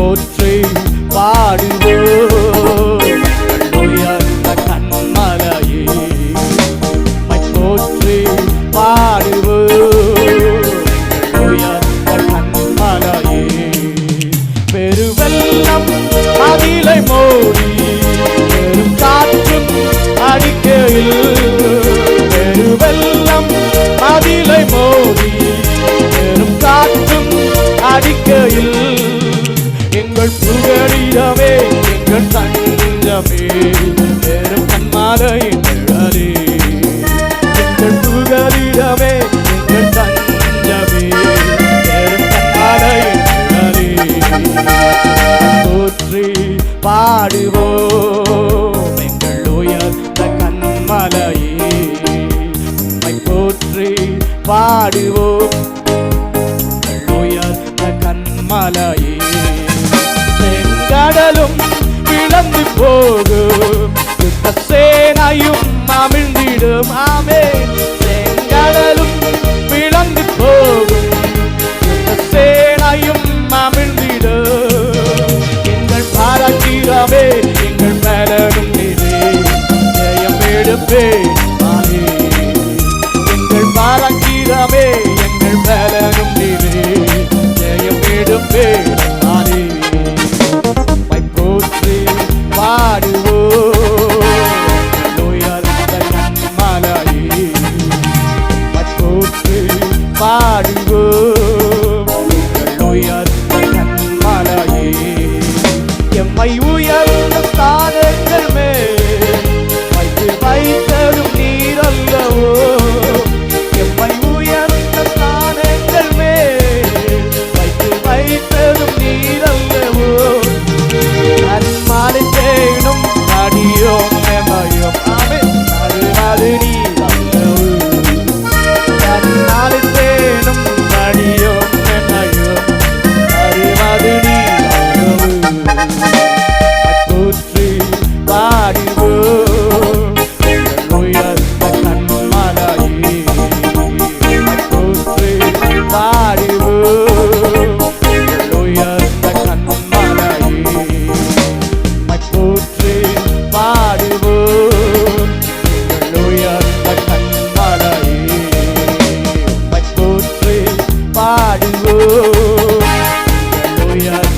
போற்றி பாடுவோம். உயர்ந்த கண்மலையே உம்மை போற்றி பாடுவோம். உயர்ந்த கண்மலையே பெருவெல்லம் அதிலை மோடி பெரும் காற்றும் அடிக்கையில் பாடுவோம் எங்கள் உயர்ந்த கண்மலையே உம்மை போற்றி பாடுவோம் எங்கள் உயர்ந்த கண்மலையே கடலும் இழந்து போகும். சேனையும் அமிழ்ந்திடும். ஆ ஜெயம் எடுப்பே எங்கள் பாராட்டிரமே எங்கள் பலனும் நீரே. ஜெயம் எடுப்பே aleluya.